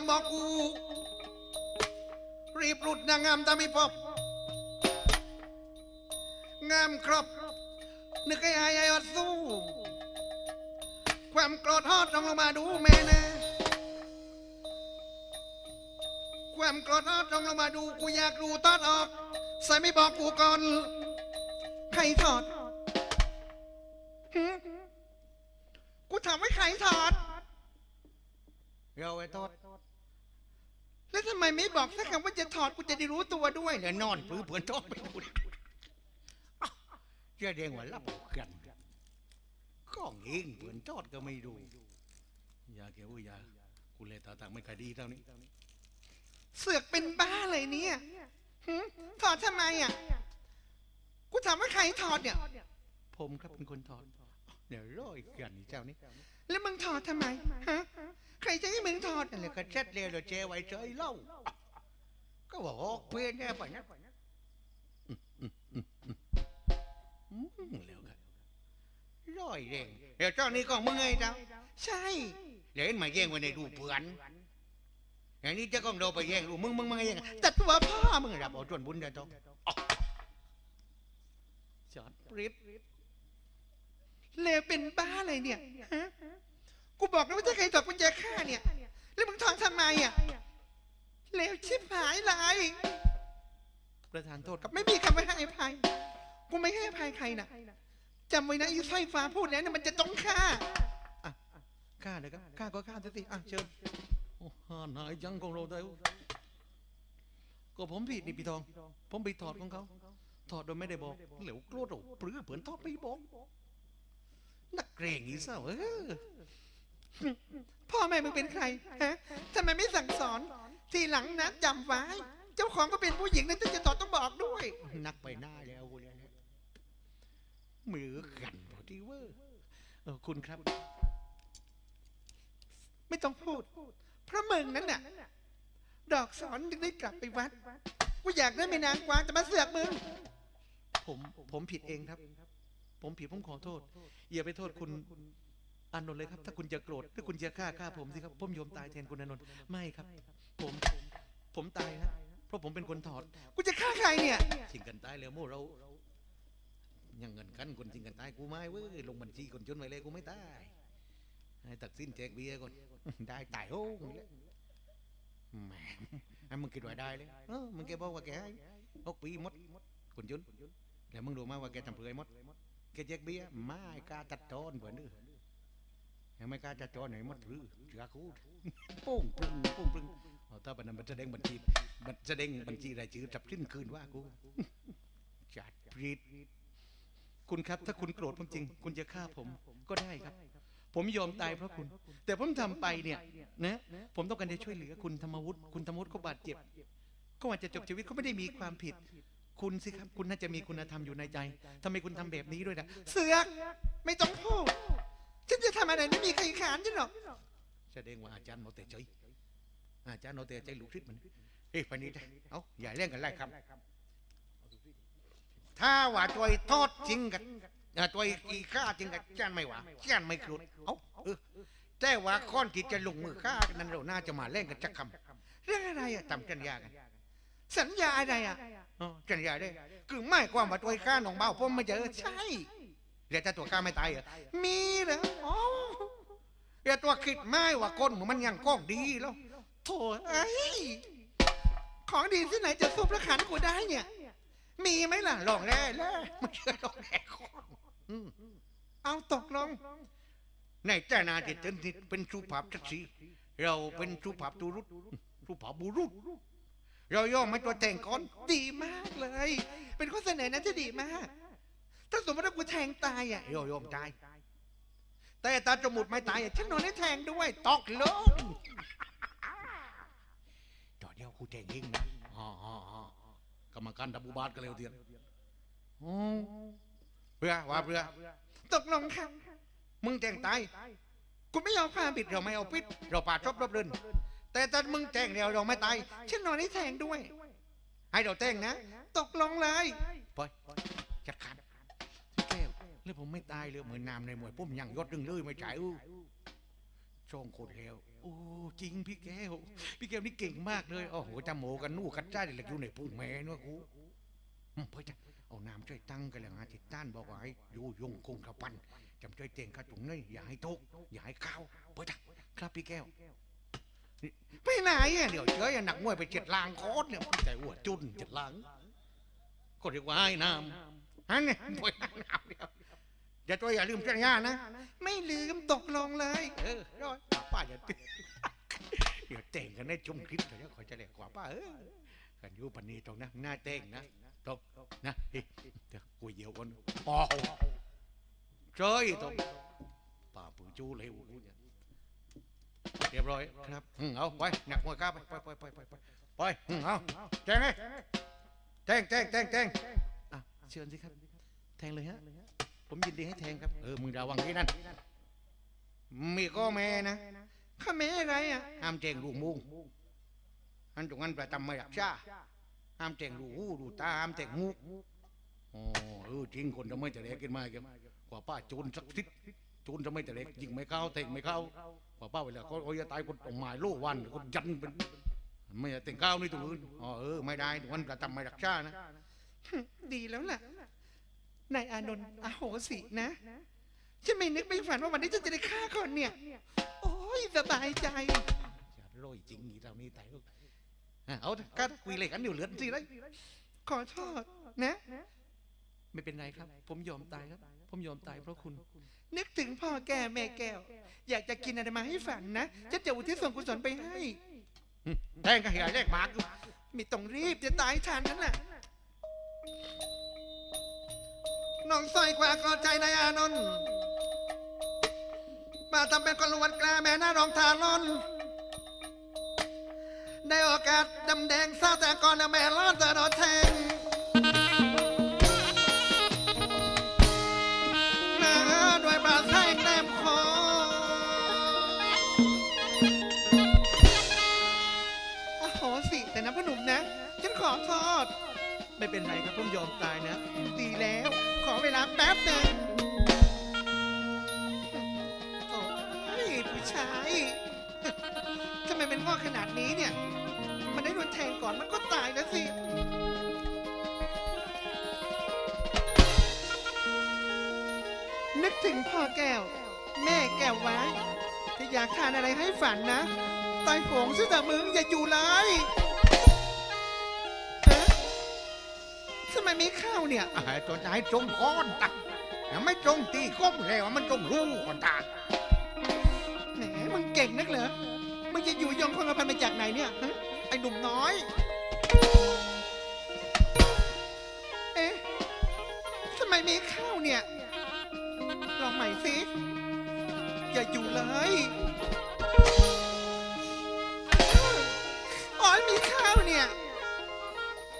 มบอกกู รีบหลุดนางงามตาไม่พบ งามครบ นึกให้อายอายอดสู้ ความโกรธฮอดต้องลงมาดูแม่นะความโกรธฮอดต้องลงมาดูกูอยากรู้ตอนออก ใส่ไม่บอกกูก่อน ใครถอดกูถามว่าใครถอดเราไอ้ถอด แล้วทำไมไม่บอกสักคำว่าจะถอดกูจะได้รู้ตัวด้วยเนี่ยนอนปลื้อเพื่อนทอดไปกูอ้าวเจะเด้งว่ารับกันก้องเองเพื่อนทอดก็ไม่รู้ยาแกวุ้ยยากูเลยตาต่างไม่ค่อยดีเท่านี้ เสือกเป็นบ้าเลยเนี่ยหึถอดทำไมอะกูถามว่าใครถอดเนี่ย ผมครับเป็นคนถอดเดี๋ยวร้อยกันเจ้านี้ แล้วมึงถอดทำไมฮะใครจะให้มึงถอดนั่นแหละก็เช็ดเร็วเดี๋ยวเจไว้เฉยเล่า ก็บอกออกเพื่อนแน่ไปนะอืมเร็วกันร้อยเร่งเดี๋ยวเจ้านี่ก็มึงไงเจ้าใช่เดี๋ยวเห็นมาแย่งไว้ในรูปเพื่อนอย่างนี้เจ้าก็โดนไปแย่งรูมึงมึงมึงแย่งแต่ตัวพ่อมึงงอะรับเอาจวนบุญเดี๋ยวต้องจอดปริบ เลวเป็นบ้าเลยเนี่ยฮะกูบอกแล้วว่าถ้าใครถอดกุญแจฆ่าเนี่ย แล้วมึงถอดทำไมอะเลวชิบหายเลยประธานโทษครับไม่มีคำว่าให้อภัย กูไม่ให้อภัยใครนะจำไว้นะอีสร้อยฟ้าพูดแล้วเนี่ยมันจะต้องฆ่าข้าเลยครับฆ่าก็ฆ่าซะสิอะเชิญโอ้หานายยังของเราได้วก็ผมผิดนี่พี่ทอง ผมไปถอดของเขา ถอดโดยไม่ได้บอก เหลวโกรธเอาปรือเผื่อนทอดไม่บอก นักเกรงอีเศร้าเออพ่อแม่มึงเป็นใครฮะทำไมไม่สั่งสอน ทีหลังนะจำไว้ เจ้าของก็เป็นผู้หญิงนะจะถอต้องบอกด้วย นักไปหน้าแล้วกูเนี่ยมือกันพอดีเว้ยเออคุณครับ ไม่ต้องพูดเพราะมึงนั้นน่ะ ดอกสอนจึงได้กลับไปวัด กูอยากได้แม่นางกวางแต่มาเสือกมึง ผมผมผิดเองครับ ผมผิดผมขอโทษ อย่าไปโทษคุณอานนท์เลยครับ ถ้าคุณจะโกรธถ้าคุณจะฆ่าฆ่าผมสิครับผมยอมตายแทนคุณอานนท์ไม่ครับ ผมผมตายนะเพราะผมเป็นคนถอดกูจะฆ่าใครเนี่ยชิงกันตายแล้วโมเรายังเงินกันคนชิงกันตายกูไม่เว้ยลงบัญชีคนจนไว้เลยกูไม่ตายให้ตักสิ้นแจกเบียร์ก่อนได้ตายโอ้งเลยแหมให้มึงคิดไว้ได้เลยเออมึงแกบอกว่าแกให้หกปีหมดคนจนแล้วมึงรู้ไหมว่าแกทำเพื่อไอ้หมด แกจเบียไม่ก้าจัดจอนเพื่อนเด้อยังไม่กล้าจัดจอนไหนหมดหรือเชื่อกูโป้งปึ้งโป้งปึ้งเอาถ้าบันนั้นมันแสดงบัญชีมันแสดงบัญชีรายชื่อจับสิ้นคืนว่ากูจัดปรีดคุณครับ ถ้าคุณโกรธผมจริง คุณจะฆ่าผมก็ได้ครับ ผมยอมตายเพราะคุณ แต่ผมทำไปเนี่ยนะผมต้องการจะช่วยเหลือคุณธรรมวุฒิคุณธรรมวุฒิเขาบาดเจ็บก็อาจจะจบชีวิตเขาไม่ได้มีความผิด คุณสิครับ คุณน่าจะมีคุณธรรมอยู่ในใจทำไมคุณทำแบบนี้ด้วยนะเสือกไม่ต้องพูดฉันจะทำอะไรไม่มีใครขานฉันหรอกแสดงว่าอาจารย์โนเตใจอาจารย์โนเตใจลูกศิษย์มันเอ้ยปนนี้ได้เอาอย่าเล่นกันไล่ครับ ถ้าว่าตัวไอ้ทอดจริงกันตัวไอ้อีฆ่าจริงกันจานไม่ว่าจานไม่กรุดเอาเออแต่ว่าค้อนที่จะลงมือฆ่านั้นเราน่าจะมาเล่นกันจักคำเรื่องอะไรอะทำกันยากัน สัญญาอะไรอะ อ๋อกันยาได้ คือไม่ความว่าตัวไอ้ฆ่าน้องเบาผมไม่เจอใช่แล้วถ้าตัวฆ่าไม่ตายเหรอมีเหรออ๋อแล้วตัวคิดไม่ว่าก้นมันยังก้องดีแล้วโถเอ้ของดีที่ไหนจะซุบและขันกูได้เนี่ย มีไหมล่ะลองแร่แล้วไม่เชื่อลองแร่ข้องเอาตกลงในเจ้านาที่เป็นเป็นสุภาพทัศสีเราเป็นสุภาพตุรุษสุภาพบุรุษ เราย่อมไม่ตัวแต่งก่อนดีมากเลย เป็นข้อเสนอนะที่ดีมาก ถ้าสมมติว่ากูแทงตายอะโยโยมตาย แต่ตาจมูกไม่ตายอะฉันนอนให้แทงด้วยตอกลงต่อเดียวกูแทงเองนะอ๋ออ๋อกรรมการดับบูบาทกันเร็วเดียนเพื่อว่าเพื่อตกลงค่ะมึงแทงตายกูไม่ยอมความผิดเราไม่เอาปิด เราป่าชอบรบเดิน แต่ถ้ามึงแทงเดียวเราไม่ตายฉันนอนให้แทงด้วย ให้เราแทงนะ ตกลงเลยไปจัดการที่แก้วแล้วผมไม่ตายเลยเหมือนนามในหมวยปุ้มยังยศดึงเลยไม่จ่ายอู้ช่องโคตรแล้วโอ้จริงพี่แก้วพี่แก้วนี่เก่งมากเลยโอ้โหจำโมกันนู่กัดจ้าเด็กอยู่ในปุ่งแม่เนอะกูอืมเพื่อจะเอาน้ำช่วยตั้งกันแล้วฮะทิศต้านบอกว่าให้อยู่ยงคงกระปันจำช่วยเต่งกระถุงนี่อย่าให้ตกอย่าให้เข้าวเพื่อจะครับพี่แก้วนี่ ไม่ไหนอะเดี๋ยวเจอหนักมวยไปเจ็ดลางโคตรเนี่ยใจหัวจุนเจ็ดลางก็เรียกว่าให้น้ำฮันเนี่ยไปให้น้ำเดียวอย่าตัวอย่าลืมเจ้าหน้านะ ไม่ลืมตกลงเลย เออร้อยป้าอย่าตื่นเดี๋ยวแต่งกันได้ชมคลิปเดี๋ยวขอจะเด็กกว่าป้าเออกันอยู่ปันนี้ตรงนะหน้าแต่งนะตรงนะเฮ้ยเดี๋ยวคุยเยวกันปอเจ้ยตรงป้าปือจู้เลยกูเนี่ย เรียบร้อยครับอืมเอาไปหนักมวยก้าไปไปไปไปไปไปไปอืมเอาแทงให้แทงแทงแทงแทงอะเชิญสิครับ แทงเลยฮะ ผมยินดีให้แทงครับ เออ มึงระวังที่นั่น มีก็แม่นะข้าแม่อะไรอะ ห้ามแจงลูกมุงอันตรงนั้นประจำไม่รักชาห้ามแจงลูกหูดูตา ห้ามแจงมุกอ๋อเออจริงคนจะไม่แต่เล็กกินมาเกันกว่าป้าโจรสักทิศโจรจะไม่แต่เล็กยิงไม่เข้าเตะไม่เข้ากว่าป้าเวลาเขาเขาจะตายคนตรงหมายโล่วันคนยันเป็นไม่เตะเข้านี่ตัวอื่นอ๋อเออไม่ได้ตรงนั้นประจำไม่รักชานะ ดีแล้วล่ะนายอานนท์อโหสินะฉันไม่นึกไม่ฝันว่าวันนี้ฉันจะได้ฆ่าคนเนี่ย โอ้ยสบายใจอย่าโรยจริงอีเรานี่ตายลูกอะเอาเถอะก็คุยอะไรกันอยู่เหลือสิเลยขอโทษนะ ไม่เป็นไรครับ ผมยอมตายครับ ผมยอมตายเพราะคุณ นึกถึงพ่อแก่แม่แก้ว อยากจะกินอะไรมาให้ฝันนะฉันจะอุทิศส่วนกุศลไปให้แทงก็เหี่ยเลขหมากอยู่ไม่ต้องรีบจะตายทันนั่นแหละน้องสร้อยกว่ากอดใจนายอานนท์มาทำเป็นคนลวนกลาแม่หน้ารองทานล้นได้โอกาสดำแดงเศร้าแต่ก่อนนะแม่รอดจะโดนแทง นงอกขนาดนี้เนี่ย มันได้โดนแทงก่อนมันก็ตายแล้วสิ นึกถึงพ่อแก้ว แม่แก้วไว้ถ้าอยากทานอะไรให้ฝันนะตายโหงซะแต่มึงอย่าอยู่เลยฮะทำไมไม่เข้าเนี่ยอะให้ตัวจะให้จงก้อนตายังไม่จงตีก้มเลยว่ามันจงรู้ก่อนตาแหมมึงเก่งนักเหรอมึงจะ อยู่ยงคงกระพันมาจากไหนเนี่ยฮะไอ้หนุ่มน้อย เอ๊ะทำไมม่เข้าวเนี่ย ลองใหม่สิอย่าอยู่เลย อ๋อมีข้าวเนี่ย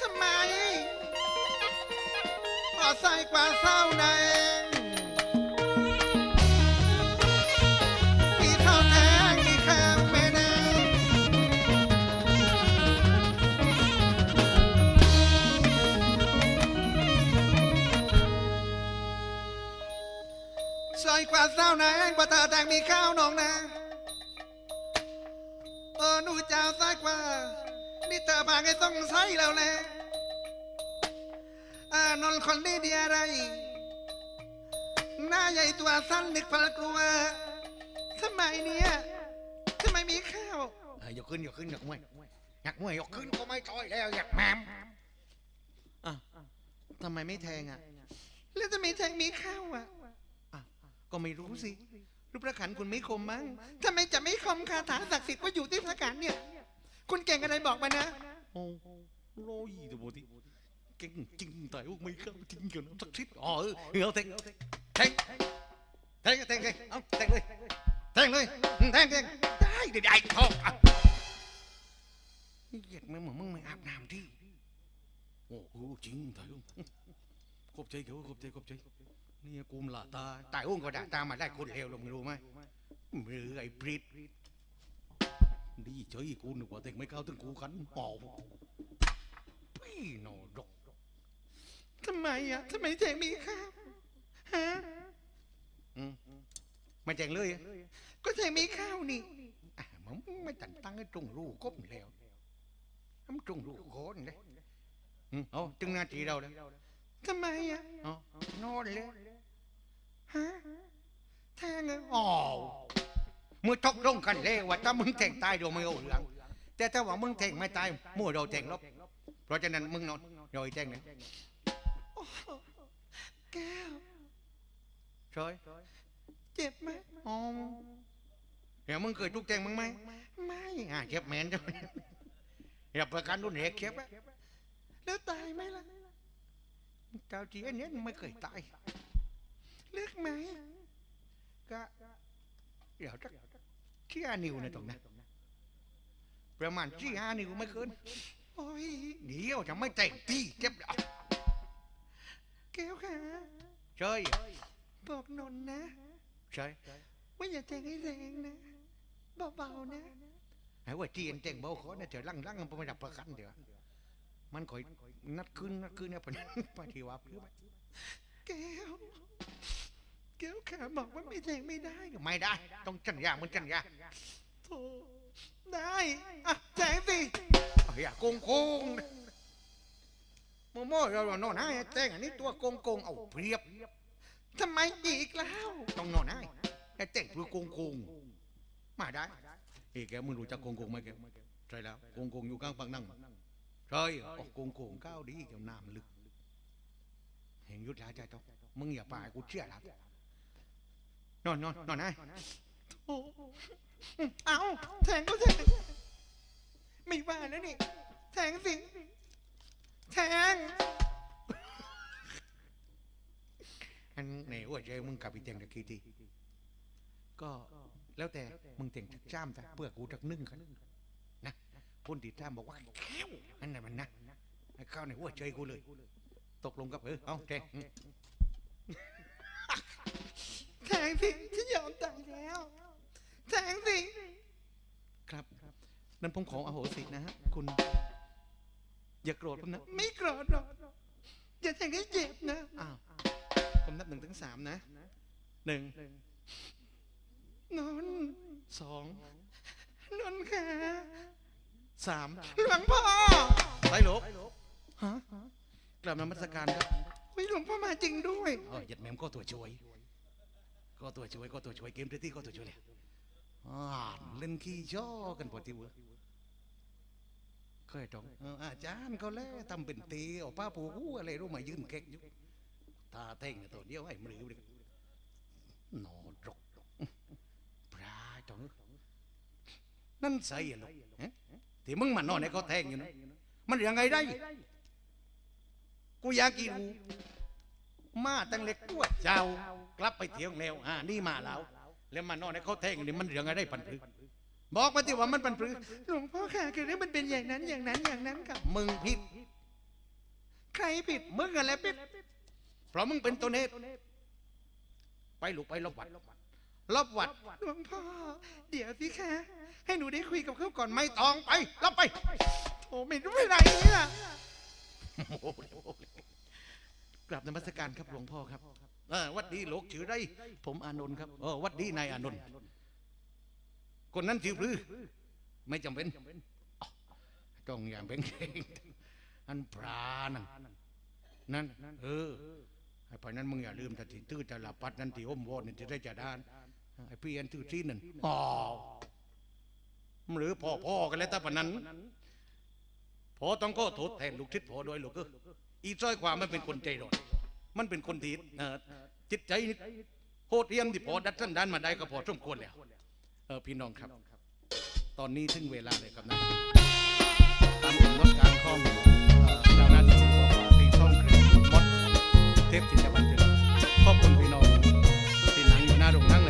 ทำไมอ๋อใส่กว่าเศร้าแด ซอยกว่าเศร้านางกว่าเธอแต่งมีข้าวนองนางเออหนูเจ้าซอยกว่านี่เธอพาให้ต้องใช้แล้วแหละอานนคนนี้ดีอะไร หน้าใหญ่ตัวสั้นนึกพลกลัวทำไมเนี่ยทำไมมีข้าวเอ้ยยกขึ้นยกขึ้นยกมวยอยากมวยยกขึ้นก็ไม่ต่อยแล้วอยากแมมอะทำไมไม่แทงอะ แล้วทำไมแทงมีข้าวอะ ก็ไม่รู้สิรูปประขันคุณไม่คมมั้งทำไมจะไม่คมคาถาศักดิ์สิทธิ์ว่าอยู่ที่พระการเนี่ย คุณเก่งอะไรบอกมานะโอ้โลยตัวโบทีเก่งจริงแต่ว่าไม่เข้าจริงกันสักทิศอ๋อเออเอาแทงแทงแทงแทงแทงเอาแทงเลยแทงเลยอืมแทงแทงได้เดี๋ยวได้ทองอะเหยียดแม่งเหมือนมึงไม่อาบน้ำที่โอ้โหจริงแต่ว่าขอบใจเขาขอบใจขอบใจ นี่กูมละตาตายอุ้งก็ด่าตามมาได้คนเลวลงรู้ไหมมือไอ้ปริดดีเฉยกูนึกว่าเด็กไม่เข้าถึงกูกันอ๋อพี่โนดกทำไมอะทำไมแทงมีข้าวฮะอืมไม่แจงเลยอะก็แทงมีข้าวนี่มึงมึงไม่ตันตั้งให้ตรงรูก้มแล้วมันตรงรูโคนเลยอืมเอาจึงนาทีเราแล้วทำไมอะนอนเลย ฮะแทงเลยอ๋อมือตกลงกันเลยว่าถ้ามึงแทงตายเดี๋ยวไม่เอาเรื่อง แต่ถ้าว่ามึงแทงไม่ตายมั่วเราแทงลบเพราะฉะนั้นมึงนอนเราอีแทงนะแก้วใช่เจ็บไหมอ๋อเดี๋ยวมึงเคยทุกแทงมึงไหมไม่อ่าเจ็บแมนจ้ะอย่าประกันรุนแรงเจ็บอะแล้วตายไหมล่ะเจ้าจีอันเนี้ยไม่เคยตายเลือกไหม ก็ เดี๋ยวจักที่ห้านิ้วนะตรงนั้นประมาณที่ห้านิวไม่เกิน โอ้ยเดี๋ยวจะไม่แต่งที่เจ็บแล้วแก้วค่ะใช่บอกนนนะใช่ว่าอย่าแทงให้แรงนะ เบาๆนะไอ้ว่าจีนแต่งเบาขอนะเจอลังลังมันไม่รับประกันเดี๋ยวมันคอยนัดขึ้นนัดขึ้นเนี่ยเป็นไปที่ว่าเพื่อแก้ว แก้วขาบอกว่าไม่แทงไม่ได้ ไม่ได้ ต้องจันยามึงจันยาโธ่ได้อะแทงสิอย่าโกงโกงโมโม่เรานอนให้แต่งอันนี้ตัวโกงโกงเอาเปรียบทำไมอีกแล้วต้องนอนให้แต่แต่งตัวโกงโกงมาได้เอ้แกมึงรู้จักโกงโกงไหมแกใช่แล้วโกงโกงอยู่กลางปังนั่งใช่โอ้โกงโกงก้าวดีเกี่ยวน้ำลึกเห็นยุทธยาใจต้องมึงอย่าป่าให้กูเชื่อแล้ว นอนนอนนอนให้โอ้เอาแทงก็แทง ไม่ว่าแล้วนี่ แทงสิ แทง อันไหนว่าใจมึงกลับไปแต่งตะกี้ทีก็แล้วแต่มึงแต่งจักจ้ามแต่เพื่อกูจักนึ่งกันนะคนติดตามบอกว่าแก้วอันนั้นมันนะไอ้ข้าวในหัวใจกูเลย ตกลงกับเออเอาแทงอืม แทงสิฉันยอมตายแล้วแทงสิครับนั้นผมขออโหสินะฮะคุณ อย่าโกรธผมนะ ไม่โกรธหรอกอย่าแทงให้เจ็บนะอ้าวผมนับหนึ่งถึงสามนะหนึ่งนนท์สองนนท์ค่ะสามหลวงพ่อไปหลบฮะกลับนมัสการครับวิหลวงพ่อมาจริงด้วยเออหยัดแมมก็ตัวช่วย ก็ตัวช่วยก็ตัวช่วยเกมเรตี้ก็ตัวช่วยเลยอ่านเล่นขี้ช่อกันพอทีเวอเคยจ้องอออาจารย์เขาแล้วทำเป็นตีเอาป้าปูกูอะไรรู้มายืนเก๊กอยู่ตาเท่งตัวเดียวไอ้มือเลยนอรกปลาจ้องนั่นใส่อะลูกที่มึงมานอนให้เขาแทงอยู่นะมันยังไงได้กูอยากกิน มาตั้งเล็กตัวเจ้ากลับไปเที่ยวแล้วอ่านี่มาแล้ว แล้วมานอนให้เขาแทงนี่มันเรื่องอะไรปันปรึกบอกมาที่ว่ามันปันปรึกหลวงพ่อค่ะคือเรื่องมันเป็นอย่างนั้นอย่างนั้นอย่างนั้นค่ะมึงผิด ใครผิดมึงอะไรผิดเพราะมึงเป็นตัวเนตไปลูกไปลบวัดลบวัดหลวงพ่อเดี๋ยวสิคะให้หนูได้คุยกับเขาก่อนไหมไม่ต้องไปลบไปโอ้ไม่รู้ไม่ไรเนี่ย กลับนมัสการครับหลวงพ่อครับเออวัดดีโลกชื่อไรผมอานนท์ครับเออวัดดีนายอานนท์คนนั้นชื่อพลือไม่จำเป็นอ๋อต้องอย่างเป็นเก่งอันปลานั่นนั่นเออไอ้พนั้นมึงอย่าลืมแต่ที่ตื้อจะหลับปัดนั่นที่อมวอดนี่ที่ได้จะด้านไอ้พี่อันตื้อที่นั่นอ๋อหรือพ่อพ่อกันแล้วแต่ปานนั้นพอต้องก็โทษแทนลูกทิศพอโดวยลูกเออ อีจ้อยความมันเป็นคนใจร้อนมันเป็นคนที่จิตใจโหดเยี่ยมที่พอดัดสั้นด้านมาได้ก็พอสมควรแล้วเออพี่น้องครับ ตอนนี้ถึงเวลาเลยครับนะตามกำหนดการข้องเจ้าหนาทิบตีช่องเครมดเทพจินตวันเถิดขอบคุณพี่น้องที่นั่งอยู่หน้าโรงนั่งเลย